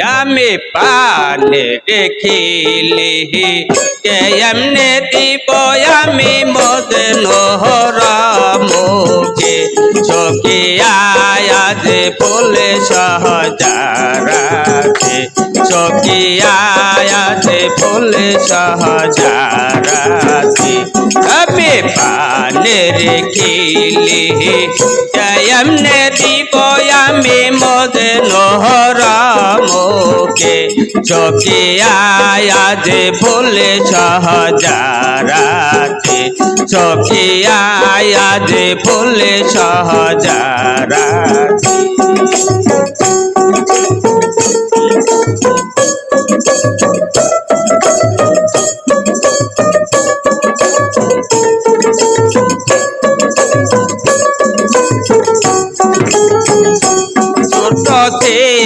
আমি পানে দেখিলি। কেমনে দিব আমি মদ নহরা মুখে চকিয়া যে ফুলে সহজারাতে। চকিয়া যে ফুলে সহজারাতে। রেখিলি কেমনে দিব আমি মদ নহরা মুখে চকিয়া যে ফুলে সহজারাতে চকিয়া যে ফুলে সহজারাতে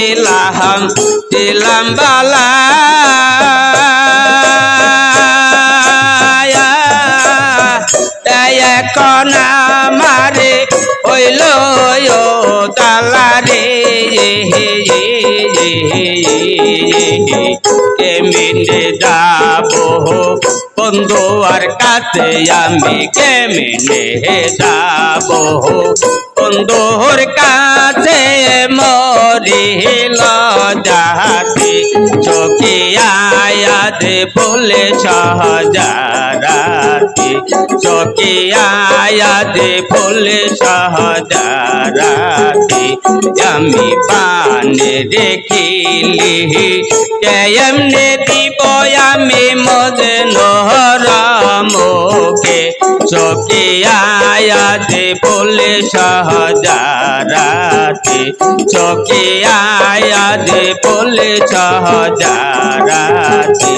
ছিলাম দিলাম বালা। এখন আমারে হইল তালারে কেমিনে যাব বন্ধু আর কাছে আমি? কেমিনে যাব বন্ধুর কাছে মরিল যাহাতে চকিয়া দে বলে সহজারাতে চকিয়া দে বলে সহজারাতে আমি পানে দেখিলি, কেমনে দিব আমি মদ নহরমকে চকিয়া আয়াতে বলে সহজারাতে। চকিয়া আয়াতে বলে সহজারাতে।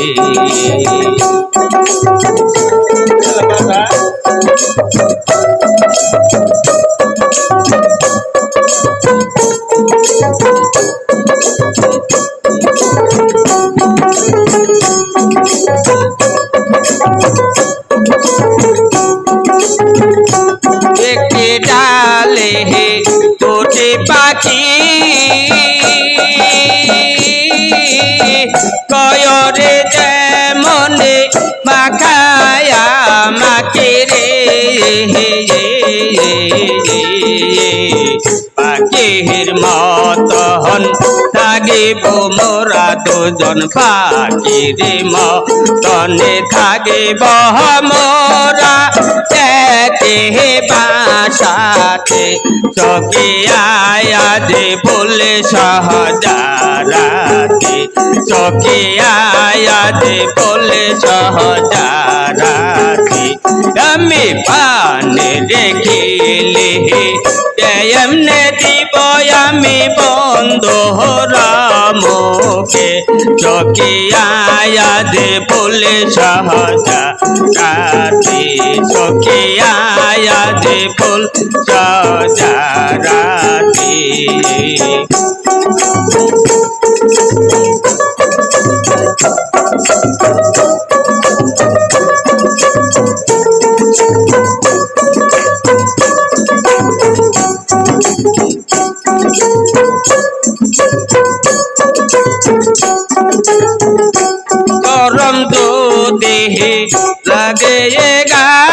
একটি পাখির মতন থাকিব মোরা দুজন পাখির মতনে থাকিব মোরা একে বাসাতে চকিয়া দে বলে সহজারাতে। চকিয়া দে বলে সহজারাতে। আমি পানে দেখিলি এমনে দিব আমি বন্ধু রামকে চকিয়া দে বলে সহজা রাতে চকিয়া দে বল সহজা রাতে গরম দুধে লাগে গায়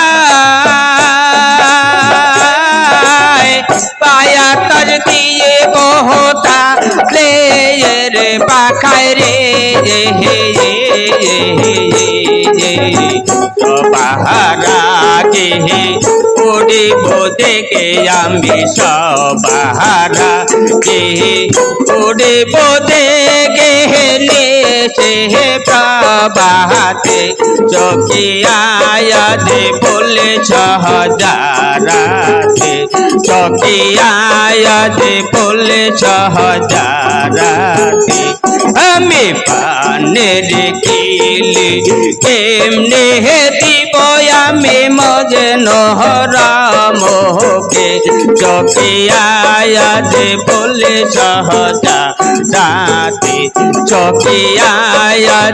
পায়া তার দিয়ে বহতা প্লেয়ের পাখায় রে বাহারা কে পড়িব দেখে আমি সবাহারা। কে পড়িব দেখে সে প্রবাহাতে চকিয়া দে বলে সহজারাতে চকিয়া দে বলে সহজারাতে, আমি পানে দেখিলি কেমনে দিব আমি মজে নহরামকে চকিয়া দে বলে সহজা রাতে। চকিয়া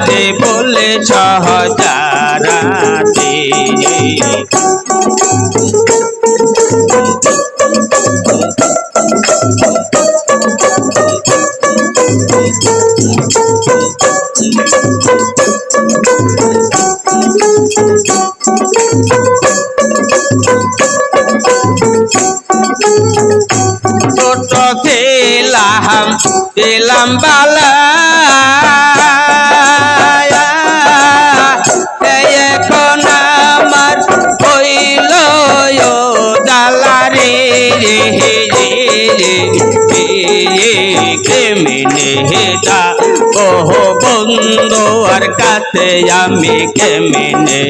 দে বলে সহজা রাতে। ছিলাম দিলাম বালা। এখন আমার হইল দালারে রে রে রে কেমিনে হেদা ওহ বন্ধু, আর কাছে আমি কেমিনে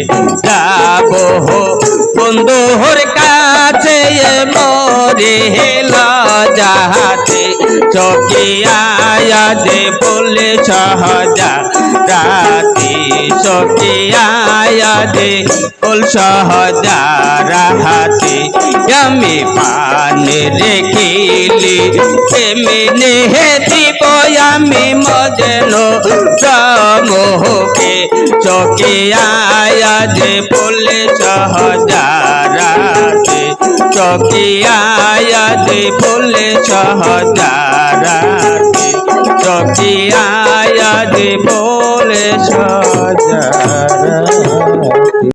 যাব? বন্ধুর কাছে মরে লজাতে চকিয়া দে বলে সহজা রাতে চকিয়া দে বল সহজা রাহাতে আমি পান রেখিলি তেমনি হে দিব আমি মজন সমোহকে চকিয়া দে বলে সহজা রাতে চকিয়ায় বলে সহজারাতে চকিয়ায় বলে সহজার